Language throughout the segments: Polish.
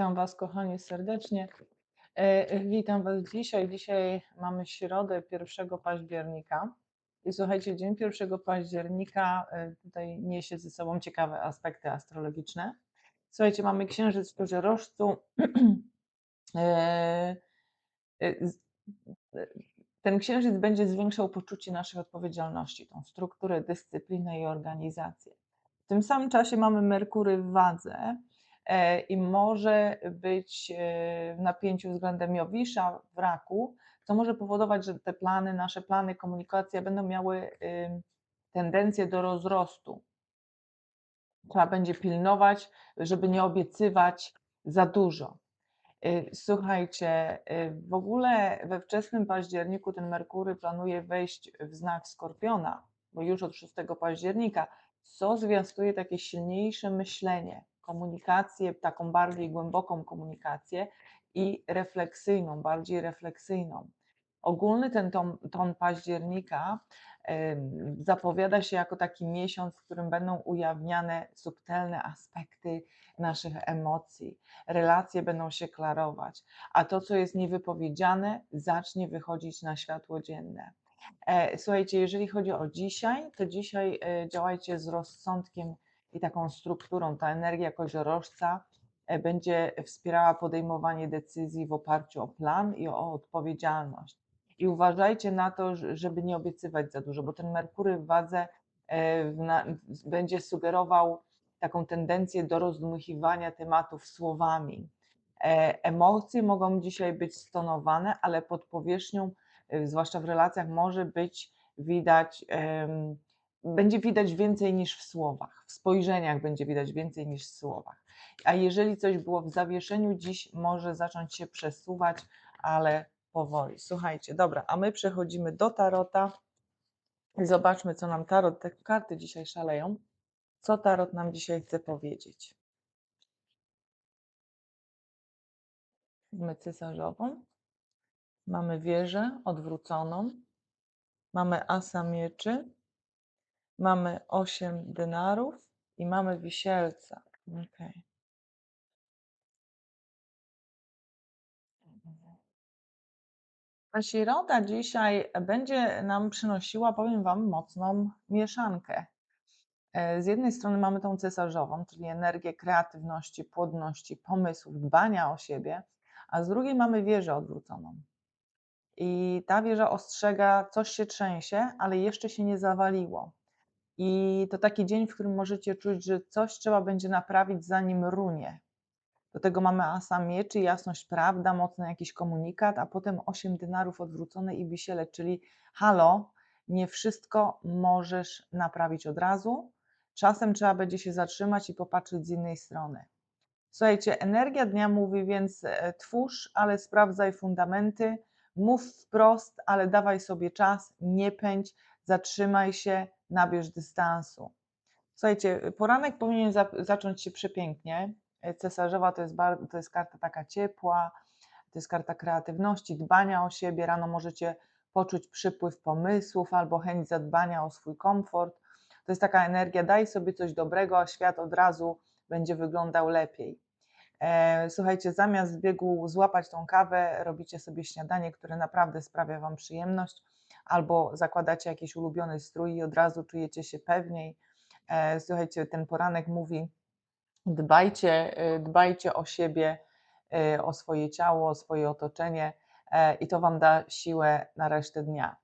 Witam Was, kochani, serdecznie. E, e, Witam Was dzisiaj. Dzisiaj mamy środę 1 października. I słuchajcie, dzień 1 października e, tutaj niesie ze sobą ciekawe aspekty astrologiczne. Słuchajcie, mamy księżyc w koziorożcu. Ten księżyc będzie zwiększał poczucie naszej odpowiedzialności, tą strukturę, dyscyplinę i organizację. W tym samym czasie mamy Merkury w wadze i może być e, w napięciu względem Jowisza w raku, co może powodować, że te plany, nasze plany, komunikacja będą miały tendencję do rozrostu. Trzeba będzie pilnować, żeby nie obiecywać za dużo. Y, Słuchajcie, w ogóle we wczesnym październiku ten Merkury planuje wejść w znak Skorpiona, bo już od 6 października, co zwiastuje takie silniejsze myślenie, komunikację, taką bardziej głęboką komunikację i refleksyjną, bardziej refleksyjną. Ogólny ten ton, ton października zapowiada się jako taki miesiąc, w którym będą ujawniane subtelne aspekty naszych emocji, relacje będą się klarować, a to, co jest niewypowiedziane, zacznie wychodzić na światło dzienne. E, Słuchajcie, jeżeli chodzi o dzisiaj, to dzisiaj e, działajcie z rozsądkiem i taką strukturą. Ta energia koziorożca e, będzie wspierała podejmowanie decyzji w oparciu o plan i o odpowiedzialność. I uważajcie na to, żeby nie obiecywać za dużo, bo ten Merkury w wadze e, będzie sugerował taką tendencję do rozdmuchiwania tematów słowami. E, Emocje mogą dzisiaj być stonowane, ale pod powierzchnią, zwłaszcza w relacjach, może być widać, będzie widać więcej niż w słowach. W spojrzeniach będzie widać więcej niż w słowach. A jeżeli coś było w zawieszeniu, dziś może zacząć się przesuwać, ale powoli. Słuchajcie, dobra, a my przechodzimy do tarota. Zobaczmy, co nam tarot, te karty dzisiaj szaleją. Co tarot nam dzisiaj chce powiedzieć? Mamy cesarzową, mamy wieżę odwróconą, mamy asa mieczy, mamy osiem denarów i mamy wisielca. Okay. Ta środa dzisiaj będzie nam przynosiła, powiem Wam, mocną mieszankę. E, Z jednej strony mamy tą cesarzową, czyli energię kreatywności, płodności, pomysłów, dbania o siebie, a z drugiej mamy wieżę odwróconą. I ta wieża ostrzega, coś się trzęsie, ale jeszcze się nie zawaliło. I to taki dzień, w którym możecie czuć, że coś trzeba będzie naprawić, zanim runie. Do tego mamy asa mieczy, jasność prawda, mocny jakiś komunikat, a potem osiem dynarów odwrócone i wisiele, czyli halo, nie wszystko możesz naprawić od razu. Czasem trzeba będzie się zatrzymać i popatrzeć z innej strony. Słuchajcie, energia dnia mówi więc e, twórz, ale sprawdzaj fundamenty, mów wprost, ale dawaj sobie czas, nie pędź, zatrzymaj się, nabierz dystansu. Słuchajcie, poranek powinien za, zacząć się przepięknie. E, Cesarzowa to jest, bar, to jest karta taka ciepła, to jest karta kreatywności, dbania o siebie. Rano możecie poczuć przypływ pomysłów albo chęć zadbania o swój komfort. To jest taka energia, daj sobie coś dobrego, a świat od razu będzie wyglądał lepiej. E, Słuchajcie, zamiast w biegu złapać tą kawę, robicie sobie śniadanie, które naprawdę sprawia Wam przyjemność, albo zakładacie jakiś ulubiony strój i od razu czujecie się pewniej. E, Słuchajcie, ten poranek mówi: dbajcie, e, dbajcie o siebie, e, o swoje ciało, o swoje otoczenie i to Wam da siłę na resztę dnia.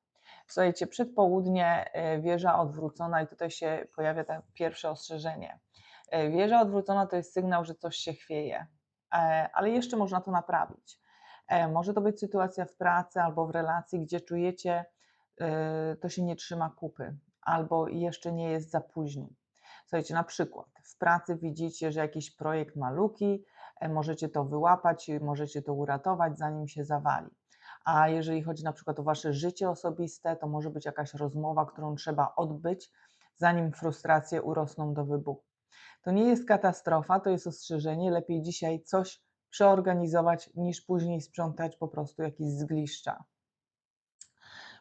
Słuchajcie, przedpołudnie wieża odwrócona i tutaj się pojawia to pierwsze ostrzeżenie. Wieża odwrócona to jest sygnał, że coś się chwieje, ale jeszcze można to naprawić. Może to być sytuacja w pracy albo w relacji, gdzie czujecie, to się nie trzyma kupy, albo jeszcze nie jest za późno. Słuchajcie, na przykład w pracy widzicie, że jakiś projekt ma luki, e, możecie to wyłapać, możecie to uratować, zanim się zawali. A jeżeli chodzi na przykład o wasze życie osobiste, to może być jakaś rozmowa, którą trzeba odbyć, zanim frustracje urosną do wybuchu. To nie jest katastrofa, to jest ostrzeżenie. Lepiej dzisiaj coś przeorganizować, niż później sprzątać po prostu jakieś zgliszcza.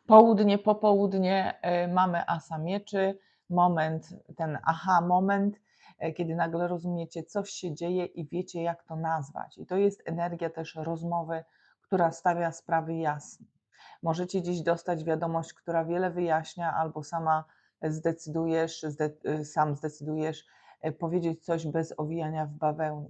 Południe, popołudnie y, mamy asa mieczy, moment, ten aha moment e, kiedy nagle rozumiecie, coś się dzieje i wiecie, jak to nazwać. I to jest energia też rozmowy, która stawia sprawy jasno. Możecie dziś dostać wiadomość, która wiele wyjaśnia, albo sama zdecydujesz, zde, y, sam zdecydujesz e, powiedzieć coś bez owijania w bawełnę.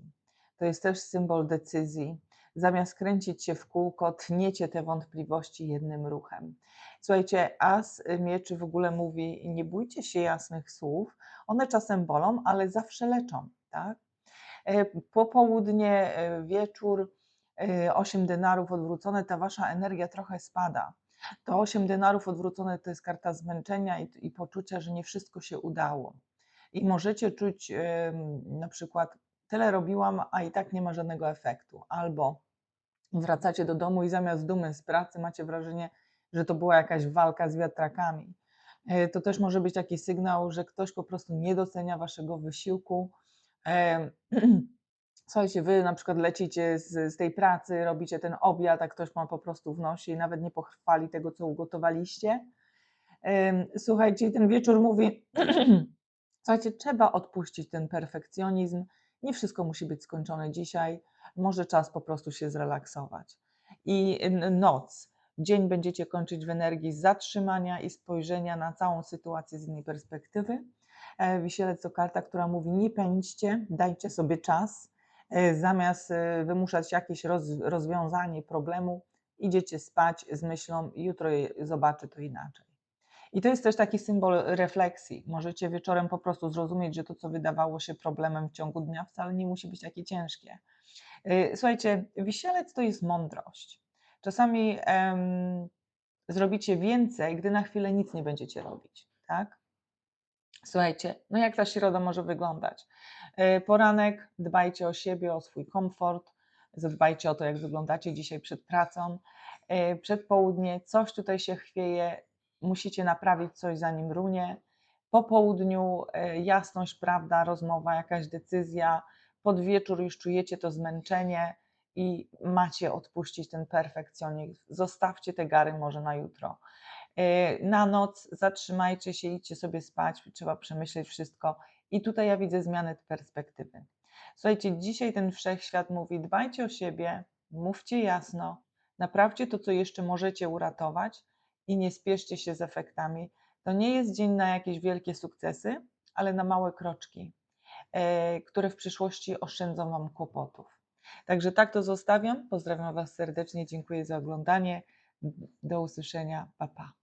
To jest też symbol decyzji. Zamiast kręcić się w kółko, tniecie te wątpliwości jednym ruchem. Słuchajcie, as mieczy w ogóle mówi: nie bójcie się jasnych słów, one czasem bolą, ale zawsze leczą. Tak? E, popołudnie, e, wieczór, 8 denarów odwrócone, ta wasza energia trochę spada. To 8 denarów odwrócone to jest karta zmęczenia i, i poczucia, że nie wszystko się udało. I możecie czuć na przykład, tyle robiłam, a i tak nie ma żadnego efektu. Albo wracacie do domu i zamiast dumy z pracy macie wrażenie, że to była jakaś walka z wiatrakami. E, to też może być taki sygnał, że ktoś po prostu nie docenia waszego wysiłku. Słuchajcie, wy na przykład lecicie z, z tej pracy, robicie ten obiad, a ktoś ma po prostu w nosie i nawet nie pochwali tego, co ugotowaliście. Słuchajcie, ten wieczór mówi, słuchajcie, trzeba odpuścić ten perfekcjonizm. Nie wszystko musi być skończone dzisiaj. Może czas po prostu się zrelaksować. I noc, dzień będziecie kończyć w energii zatrzymania i spojrzenia na całą sytuację z innej perspektywy. E, Wisielec to karta, która mówi: nie pędźcie, dajcie sobie czas E, zamiast e, wymuszać jakieś rozwiązanie problemu, idziecie spać z myślą, jutro zobaczę to inaczej. I to jest też taki symbol refleksji. Możecie wieczorem po prostu zrozumieć, że to, co wydawało się problemem w ciągu dnia, wcale nie musi być takie ciężkie. E, słuchajcie, wisielec to jest mądrość. Czasami um, zrobicie więcej, gdy na chwilę nic nie będziecie robić. Tak? Słuchajcie, no jak ta środa może wyglądać? E, poranek, dbajcie o siebie, o swój komfort, zadbajcie o to, jak wyglądacie dzisiaj przed pracą. E, przed południe coś tutaj się chwieje, musicie naprawić coś zanim runie. Po południu e, jasność, prawda, rozmowa, jakaś decyzja. Pod wieczór już czujecie to zmęczenie i macie odpuścić ten perfekcjonizm. Zostawcie te gary może na jutro. Na noc zatrzymajcie się, idźcie sobie spać, trzeba przemyśleć wszystko i tutaj ja widzę zmianę perspektywy. Słuchajcie, dzisiaj ten wszechświat mówi: dbajcie o siebie, mówcie jasno, naprawcie to, co jeszcze możecie uratować i nie spieszcie się z efektami. To nie jest dzień na jakieś wielkie sukcesy, ale na małe kroczki, e, które w przyszłości oszczędzą Wam kłopotów. Także tak to zostawiam. Pozdrawiam Was serdecznie, dziękuję za oglądanie. Do usłyszenia. Pa, pa.